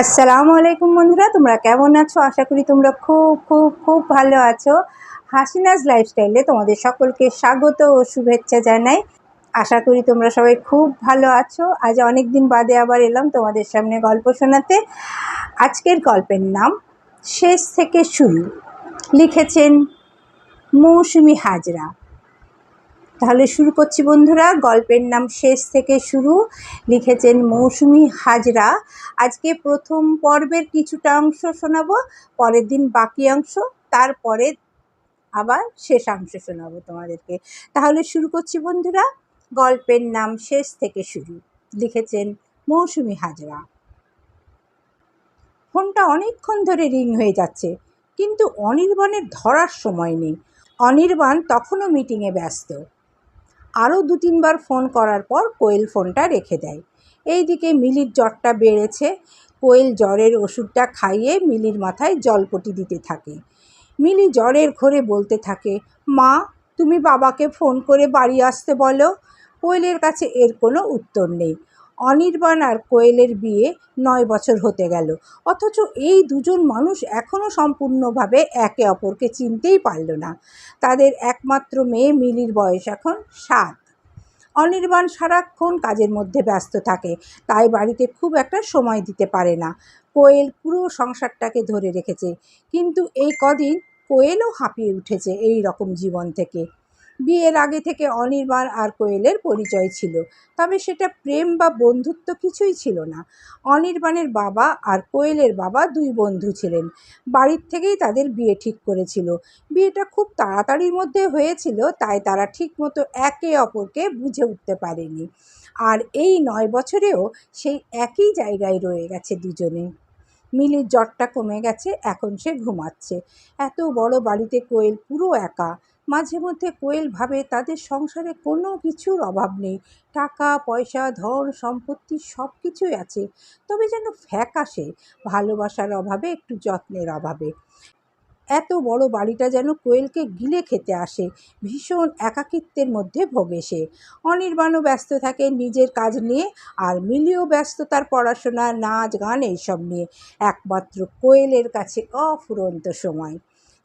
আসসালামু আলাইকুম বন্ধুরা, তোমরা কেমন আছো? আশা করি তোমরা খুব খুব খুব ভালো আছো। হাসিনাজ লাইফস্টাইলে তোমাদের সকলকে স্বাগত ও শুভেচ্ছা জানাই। আশা করি তোমরা সবাই খুব ভালো আছো। আজ অনেক দিন বাদে আবার এলাম তোমাদের সামনে গল্প শোনাতে। আজকের গল্পের নাম শেষ থেকে শুরু। লিখেছেন মৌসুমি হাজরা। তাহলে শুরু করছি বন্ধুরা, গল্পের নাম শেষ থেকে শুরু। লিখেছেন মৌসুমি হাজরা। আজকে প্রথম পর্বের কিছুটা অংশ শোনাবো, পরের দিন বাকি অংশ, তারপরে আবার শেষাংশ শোনাবো তোমাদেরকে। তাহলে শুরু করছি বন্ধুরা, গল্পের নাম শেষ থেকে শুরু। লিখেছেন মৌসুমি হাজরা। ফোনটা অনেকক্ষণ ধরে রিং হয়ে যাচ্ছে, কিন্তু অনির্বাণের ধরার সময় নেই। অনির্বাণ তখনও মিটিংয়ে ব্যস্ত। আরও দু তিনবার ফোন করার পর কোয়েল ফোনটা রেখে দেয়। এইদিকে মিলির জ্বরটা বেড়েছে। কোয়েল জ্বরের ওষুধটা খাইয়ে মিলির মাথায় জলপটি দিতে থাকে। মিলি জ্বরের ঘরে বলতে থাকে, মা, তুমি বাবাকে ফোন করে বাড়ি আসতে বলো। কোয়েলের কাছে এর কোনো উত্তর নেই। অনির্বাণ আর কোয়েলের বিয়ে নয় বছর হতে গেল। অথচ এই দুজন মানুষ এখনও সম্পূর্ণভাবে একে অপরকে চিনতেই পারল না। তাদের একমাত্র মেয়ে মিলির বয়স এখন সাত। অনির্বাণ সারাক্ষণ কাজের মধ্যে ব্যস্ত থাকে, তাই বাড়িতে খুব একটা সময় দিতে পারে না। কোয়েল পুরো সংসারটাকে ধরে রেখেছে, কিন্তু এই কদিন কোয়েলও হাঁপিয়ে উঠেছে এই রকম জীবন থেকে। বিয়ের আগে থেকে অনির্বাণ আর কোয়েলের পরিচয় ছিল। তবে সেটা প্রেম বা বন্ধুত্ব কিছুই ছিল না। অনির্বাণের বাবা আর কোয়েলের বাবা দুই বন্ধু ছিলেন। বাড়ির থেকেই তাদের বিয়ে ঠিক করেছিল। বিয়েটা খুব তাড়াতাড়ির মধ্যে হয়েছিল, তাই তারা ঠিকমতো একে অপরকে বুঝে উঠতে পারেনি। আর এই নয় বছরেও সেই একই জায়গায় রয়ে গেছে দুজনে। মিলির জ্বরটা কমে গেছে, এখন সে ঘুমাচ্ছে। এত বড় বাড়িতে কোয়েল পুরো একা। মাঝে মধ্যে কোয়েল ভাবে তাদের সংসারে কোনো কিছুর অভাব নেই। টাকা, পয়সা, ধন, সম্পত্তি সব কিছুই আছে। তবে যেন ফ্যাকাশে, ভালোবাসার অভাবে, একটু যত্নের অভাবে। এত বড় বাড়িটা যেন কোয়েলকে গিলে খেতে আসে, ভীষণ একাকিত্বের মধ্যে ভোগে সে। অনির্বাণও ব্যস্ত থাকে নিজের কাজ নিয়ে আর মিলিও ব্যস্ত তার পড়াশোনা, নাচ, গান এইসব নিয়ে। একমাত্র কোয়েলের কাছে অফুরন্ত সময়।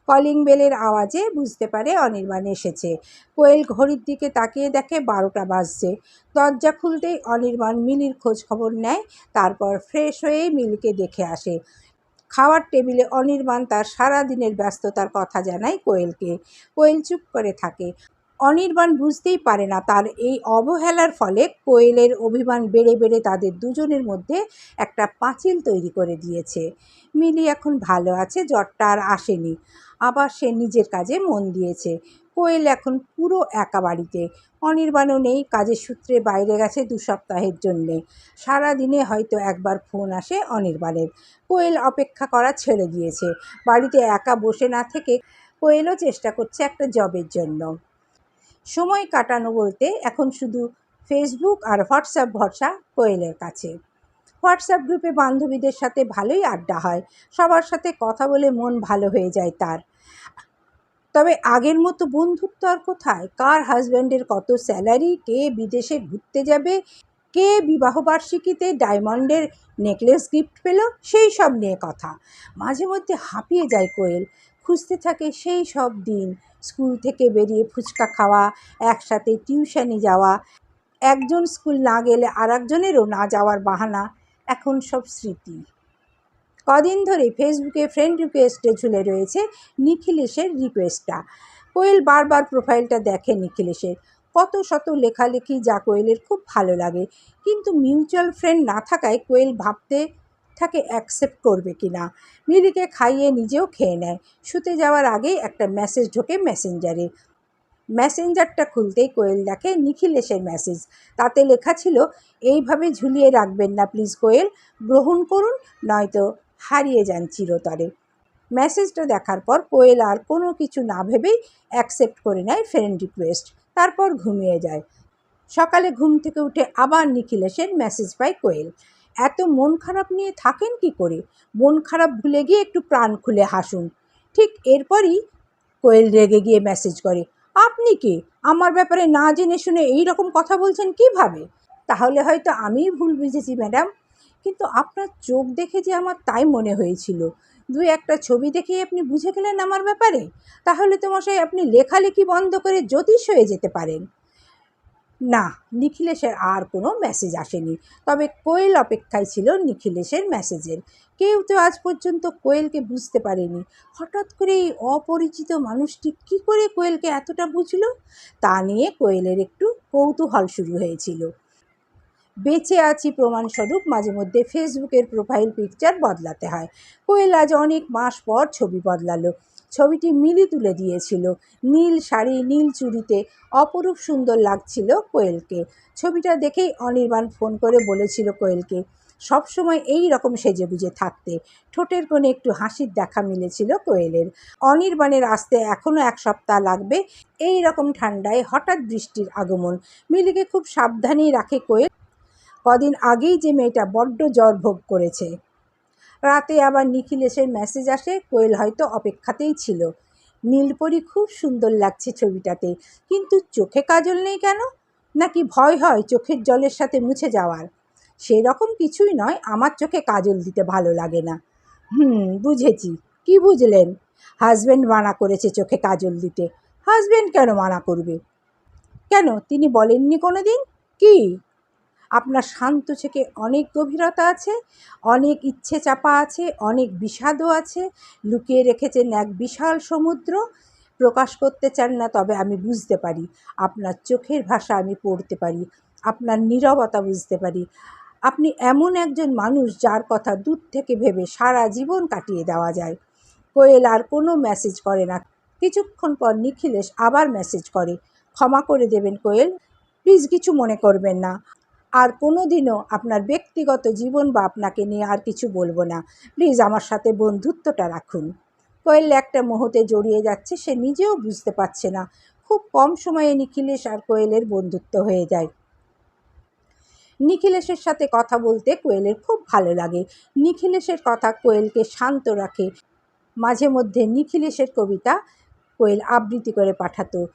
কলিং বেলের আওয়াজে বুঝতে পারে অনির্বাণ এসেছে। কোয়েল ঘড়ির দিকে তাকিয়ে দেখে বারোটা বাজছে। দরজা খুলতেই অনির্বাণ মিলির খোঁজ খবর নেয়, তারপর ফ্রেশ হয়ে মিলকে দেখে আসে। খাওয়ার টেবিলে অনির্বাণ তার সারা দিনের ব্যস্ততার কথা জানায় কোয়েলকে। কোয়েল চুপ করে থাকে। অনির্বাণ বুঝতেই পারে না তার এই অবহেলার ফলে কোয়েলের অভিমান বেড়ে বেড়ে তাদের দুজনের মধ্যে একটা পাঁচিল তৈরি করে দিয়েছে। মিলি এখন ভালো আছে, জ্বরটা আর আসেনি। আবার সে নিজের কাজে মন দিয়েছে। কোয়েল এখন পুরো একা বাড়িতে। অনির্বাণও নেই, কাজের সূত্রে বাইরে গেছে দু সপ্তাহের জন্যে। সারা দিনে হয়তো একবার ফোন আসে অনির্বাণের। কোয়েল অপেক্ষা করা ছেড়ে দিয়েছে। বাড়িতে একা বসে না থেকে কোয়েলও চেষ্টা করছে একটা জবের জন্য। সময় কাটানো বলতে এখন শুধু ফেসবুক আর হোয়াটসঅ্যাপ ভরসা কোয়েলের কাছে। হোয়াটসঅ্যাপ গ্রুপে বান্ধবীদের সাথে ভালোই আড্ডা হয়, সবার সাথে কথা বলে মন ভালো হয়ে যায় তার। তবে আগের মতো বন্ধুত্ব আর কোথায়? কার হাজব্যান্ডের কত স্যালারি কে বিদেশে ঘুরতে যাবে? কে বিবাহবার্ষিকীতে ডায়মন্ডের নেকলেস গিফট পেল? সেই সব নিয়ে কথা। মাঝে মধ্যে হাঁপিয়ে যায় কোয়েল। খুঁজতে থাকে সেই সব দিন। স্কুল থেকে বেরিয়ে ফুচকা খাওয়া, একসাথে টিউশনি যাওয়া, একজন স্কুল না গেলে আর একজনেরও না যাওয়ার বাহানা, এখন সব স্মৃতি। কদিন ধরে ফেসবুকে ফ্রেন্ড রিকোয়েস্টে ঝুলে রয়েছে নিখিলেশের রিকোয়েস্টটা কোয়েল বারবার প্রোফাইলটা দেখে নিখিলেশের। কত শত লেখালেখি যা কোয়েলের খুব ভালো লাগে। কিন্তু মিউচুয়াল ফ্রেন্ড না থাকায় কোয়েল ভাবতে থাকে অ্যাকসেপ্ট করবে কি না মিলিকে খাইয়ে নিজেও খেয়ে নেয়। শুতে যাওয়ার আগেই একটা মেসেজ ঢোকে মেসেঞ্জারে মেসেঞ্জারটা খুলতেই কোয়েল দেখে নিখিলেশের মেসেজ তাতে লেখা ছিল, এইভাবে ঝুলিয়ে রাখবেন না প্লিজ কোয়েল। গ্রহণ করুন, নয়তো হারিয়ে যান চিরতরে। মেসেজটা দেখার পর কোয়েল আর কোনো কিছু না ভেবেই অ্যাকসেপ্ট করে নেয় ফ্রেন্ড রিকোয়েস্ট তারপর ঘুমিয়ে যায়। সকালে ঘুম থেকে উঠে আবার নিখিলেশের মেসেজ পায় কোয়েল। এত মন খারাপ নিয়ে থাকেন কি করে? মন খারাপ ভুলে গিয়ে একটু প্রাণ খুলে হাসুন। ঠিক এরপরই কোয়েল রেগে গিয়ে মেসেজ করে, আপনি কি? আমার ব্যাপারে না জেনে শুনে এই রকম কথা বলছেন কীভাবে? তাহলে হয়তো আমিই ভুল বুঝেছি ম্যাডাম কিন্তু আপনার চোখ দেখে যে আমার তাই মনে হয়েছিল। দু একটা ছবি দেখেই আপনি বুঝে গেলেন আমার ব্যাপারে? তাহলে তো মশাই আপনি লেখালেখি বন্ধ করে জ্যোতিষ হয়ে যেতে পারেন। না, নিখিলেশের আর কোনো মেসেজ আসেনি। তবে কোয়েল অপেক্ষায় ছিল নিখিলেশের মেসেজের কেউ তো আজ পর্যন্ত কোয়েলকে বুঝতে পারেনি। হঠাৎ করে এই অপরিচিত মানুষটি কি করে কোয়েলকে এতটা বুঝলো? তা নিয়ে কোয়েলের একটু কৌতূহল শুরু হয়েছিল। বেঁচে আছি প্রমাণস্বরূপ মাঝে মধ্যে ফেসবুকের প্রোফাইল পিকচার বদলাতে হয়। কোয়েল আজ অনেক মাস পর ছবি বদলালো। ছবিটি মিলি তুলে দিয়েছিল। নীল শাড়ি, নীল চুড়িতে অপরূপ সুন্দর লাগছিল কোয়েলকে। ছবিটা দেখেই অনির্বাণ ফোন করে বলেছিল কোয়েলকে, সবসময় এই রকম সেজে সেজেগুজে থাকতে। ঠোঁটের কোণে একটু হাসির দেখা মিলেছিল কোয়েলের। অনির্বাণের আসতে এখনও এক সপ্তাহ লাগবে এই রকম ঠান্ডায় হঠাৎ বৃষ্টির আগমন। মিলিকে খুব সাবধানেই রাখে কোয়েল। কদিন আগেই যে মেয়েটা বড্ড জ্বর ভোগ করেছে। রাতে আবার নিখিলেশের মেসেজ আসে, কোয়েল হয়তো অপেক্ষাতেই ছিল। নীলপরি খুব সুন্দর লাগছে ছবিটাতে, কিন্তু চোখে কাজল নেই কেন? নাকি ভয় হয় চোখের জলের সাথে মুছে যাওয়ার? সেই রকম কিছুই নয়, আমার চোখে কাজল দিতে ভালো লাগে না। হুম, বুঝেছি। কি বুঝলেন? হাজব্যান্ড মানা করেছে চোখে কাজল দিতে। হাজব্যান্ড কেন মানা করবে? কেন? তিনি বলেননি কোনো দিন কী? আপনার শান্ত থেকে অনেক গভীরতা আছে, অনেক ইচ্ছে চাপা আছে, অনেক বিষাদও আছে। লুকিয়ে রেখেছেন এক বিশাল সমুদ্র। প্রকাশ করতে চান না, তবে আমি বুঝতে পারি। আপনার চোখের ভাষা আমি পড়তে পারি। আপনার নীরবতা বুঝতে পারি। আপনি এমন একজন মানুষ যার কথা দূর থেকে ভেবে সারা জীবন কাটিয়ে দেওয়া যায়। কোয়েল আর কোনো মেসেজ করে না। কিছুক্ষণ পর নিখিলেশ আবার মেসেজ করে। ক্ষমা করে দেবেন কোয়েল। প্লিজ কিছু মনে করবেন না। আর কোনো দিনও আপনার ব্যক্তিগত জীবন বা আপনাকে নিয়ে আর কিছু বলব না। প্লিজ আমার সাথে বন্ধুত্বটা রাখুন। কোয়েল একটা মোহতে জড়িয়ে যাচ্ছে, সে নিজেও বুঝতে পারছে না। খুব কম সময়ে নিখিলেশ আর কোয়েলের বন্ধুত্ব হয়ে যায়। নিখিলেশের সাথে কথা বলতে কোয়েলের খুব ভালো লাগে। নিখিলেশের কথা কোয়েলকে শান্ত রাখে। মাঝে মধ্যে নিখিলেশের কবিতা কোয়েল আবৃত্তি করে পাঠাতো।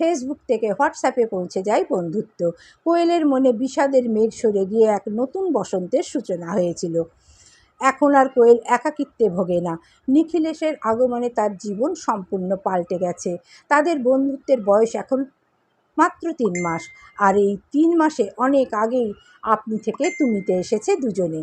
ফেসবুক থেকে হোয়াটসঅ্যাপে পৌঁছে যায় বন্ধুত্ব। কোয়েলের মনে বিষাদের মেঘ সরে গিয়ে এক নতুন বসন্তের সূচনা হয়েছিল। এখন আর কোয়েল একাকিত্বে ভোগে না। নিখিলেশের আগমনে তার জীবন সম্পূর্ণ পাল্টে গেছে। তাদের বন্ধুত্বের বয়স এখন মাত্র তিন মাস। আর এই তিন মাসে অনেক আগেই আপনি থেকে তুমিতে এসেছে দুজনে।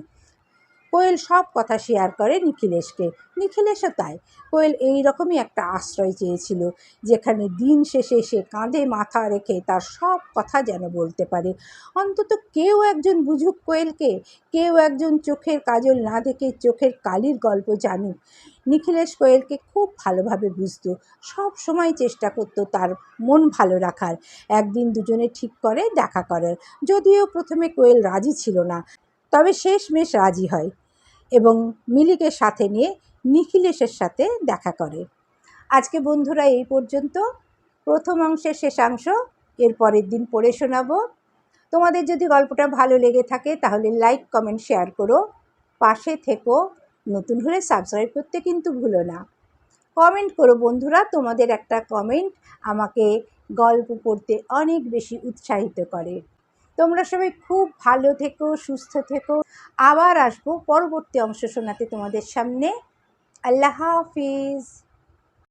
কোয়েল সব কথা শেয়ার করে নিখিলেশকে। নিখিলেশও তাই। কোয়েল এই রকমই একটা আশ্রয় চেয়েছিল, যেখানে দিন শেষে সে কাঁধে মাথা রেখে তার সব কথা যেন বলতে পারে। অন্তত কেউ একজন বুঝুক কোয়েলকে, কেউ একজন চোখের কাজল না দেখে চোখের কালির গল্প জানুক। নিখিলেশ কোয়েলকে খুব ভালোভাবে বুঝত, সব সময় চেষ্টা করতো তার মন ভালো রাখার। একদিন দুজনে ঠিক করে দেখা করার, যদিও প্রথমে কোয়েল রাজি ছিল না। তবে শেষমেশ রাজি হয় এবং মিলিকে সাথে নিয়ে নিখিলেশের সাথে দেখা করে। আজকে বন্ধুরা, এই পর্যন্ত। প্রথম অংশের শেষাংশ, এর পরের দিন পড়ে শোনাবো। তোমাদের যদি গল্পটা ভালো লেগে থাকে, তাহলে লাইক, কমেন্ট, শেয়ার করো। পাশে থেকো। নতুন হলে সাবস্ক্রাইব করতে কিন্তু ভুলো না। কমেন্ট করো বন্ধুরা, তোমাদের একটা কমেন্ট আমাকে গল্প পড়তে অনেক বেশি উৎসাহিত করে। তোমরা সবাই খুব ভালো থেকো, সুস্থ থেকো। আবার আসব পরবর্তী অংশ শোনাতে তোমাদের সামনে। আল্লাহ হাফিজ।